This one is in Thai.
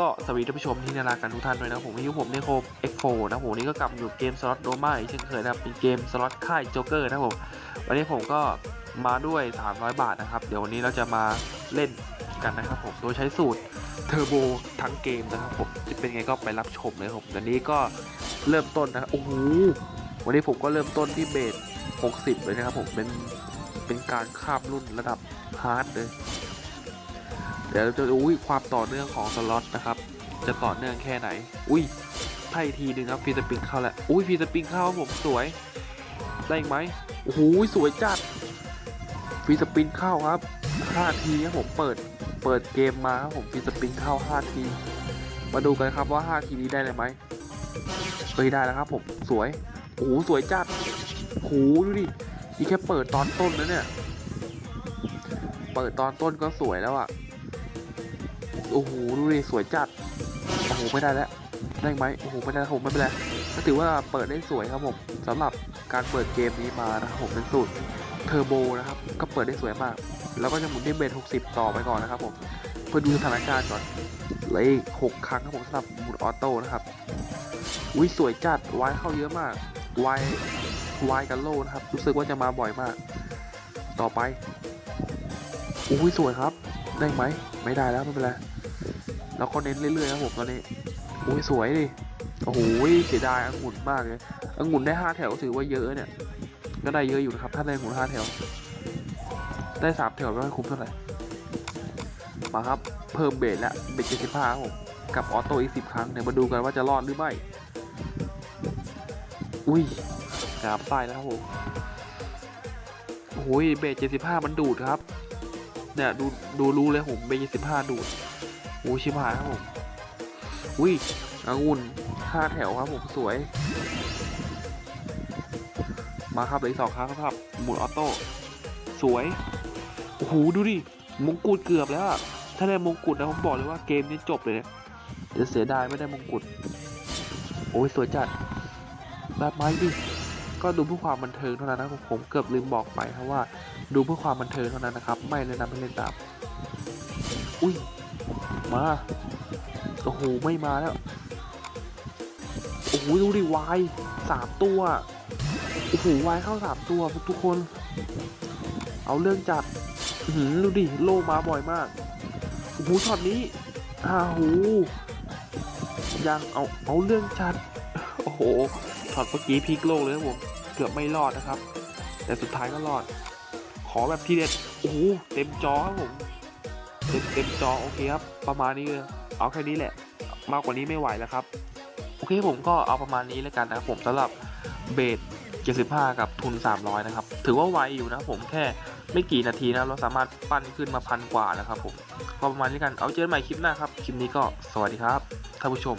ก็สวัสดีท่านผู้ชมที่น่ารักกันทุกท่านด้วยนะผมวันนี้ผมในโคมเอ็กโฟนะผมนนี้ก็กลับอยู่เกมสล็อตโดมาอีกเช่นเคยนะเป็นเกมสล็อตค่ายโจ๊กเกอร์นะผมวันนี้ผมก็มาด้วย 300 บาทนะครับ เดี๋ยววันนี้เราจะมาเล่นกันนะครับผมโดยใช้สูตรเทอร์โบทั้งเกมนะครับผมจะเป็นไงก็ไปรับชมเลยผมวันนี้ก็เริ่มต้นนะโอ้โหวันนี้ผมก็เริ่มต้นที่เบส60 เลยนะครับผมเป็นเป็นการข้ามรุ่นระดับฮาร์ดเลย เดี๋ยวเราจะดูอุ้ยความต่อเนื่องของสล็อตนะครับ จะต่อเนื่องแค่ไหน อุ้ยไพ่ทีหนึ่งครับฟีสปริงเข้าแล้วอุ้ยฟีสปริงเข้าผมสวยได้อีกไหมโอ้โหสวยจัดฟีสปริงเข้าครับ5ทีครับผมเปิดเปิดเกมมาครับผมฟีสปริงเข้า5ทีมาดูกันครับว่า 5 ทีนี้ได้เลยไหมเฮ้ยได้แล้วครับผมสวยโอ้โหสวยจัดโอ้โหดูดินี่แค่เปิดตอนต้นนะเนี่ย เปิดตอนต้นก็สวยแล้วอะ โอ้โหดูดิสวยจัดโอ้โหไม่ได้แล้วได้ไหมโอ้โหไม่ได้ผมไม่เป็นไรก็ถือว่าเปิดได้สวยครับผมสำหรับการเปิดเกมนี้มานะครับผมเป็นสูตรเทอร์โบนะครับก็เปิดได้สวยมาก แล้วก็จะหมุนที่เบส60 ต่อไปก่อนนะครับผมเพื่อดูสถานการณ์ก่อนเลยหกครั้งครับผมสำหรับหมุนออโต้นะครับอุ้ยสวยจัดวายเข้าเยอะมากวายวายกันโลนะครับ รู้สึกว่าจะมาบ่อยมาก ต่อไปอุ้ยสวยครับ ได้ไหมไม่ได้แล้วไม่เป็นไร เราก็เน้นเรื่อยๆครับผมตอนนี้อุ้ยสวยดิโอ้โหเสียดายองุ่นมากเลยองุ่นได้ห้าแถวถือว่าเยอะเนี่ย ก็ได้เยอะอยู่นะครับถ้าได้องุ่นห้าแถว ได้สามแถวไม่ค่อยคุ้มเท่าไหร่มาครับเพิ่มเบสแล้วเบสเจ็ดสิบห้าครับผมกับออโต้อีกสิบครั้งเดี๋ยวมาดูกันว่าจะรอดหรือไม่อุ้ยกราบไส้แล้วครับผมโอ้โหเบสเจ็ดสิบห้ามันดูดครับเนี่ยดูดูรู้เลยผมเบย์สิบห้าดูด โอ้ชิบหายครับผมอุ้ยองุ่นห้าแถวครับผมสวย มาครับเลยสองครั้งครับหมุนออโต้สวยโอ้โหดูดิมงกุฎเกือบแล้วถ้าได้มงกุฎนะผมบอกเลยว่าเกมนี้จบเลยเนี่ยเดี๋ยวเสียดายไม่ได้มงกุฎโอ้ยสวยจัดแบบไม้ดิก็ดูเพื่อความบันเทิงเท่านั้นนะผมเกือบลืมบอกไปครับว่า ดูเพื่อความบันเทิงเท่านั้นนะครับ ไม่เลยนำให้เล่นตามอุ้ย มา โอ้โห ไม่มาแล้ว โอ้โห ดูดิวายสามตัว โอ้โห วายเข้าสามตัวทุกคน เอาเรื่องจัดหือดูดิ โลมาบ่อยมาก โอ้โห ช็อตนี้อ้าหูยังเอา เอาเรื่องจัด โอ้โห ช็อตเมื่อกี้พลิกโลกเลยครับผม เกือบไม่รอดนะครับ แต่สุดท้ายก็รอด ขอแบบทีเด็ด โอ้โห เต็มจอครับผม เต็มเต็มจอโอเคครับ ประมาณนี้เลยเอาแค่นี้แหละ มากกว่านี้ไม่ไหวแล้วครับ โอเคผมก็เอาประมาณนี้แล้วกันนะครับผมสำหรับเบส75 กับทุน 300 นะครับ ถือว่าไวอยู่นะผมแค่ไม่กี่นาทีนะเราสามารถปั้นขึ้นมาพันกว่านะครับผมก็ประมาณนี้กันเอาเจอกันใหม่คลิปหน้าครับ คลิปนี้ก็สวัสดีครับท่านผู้ชม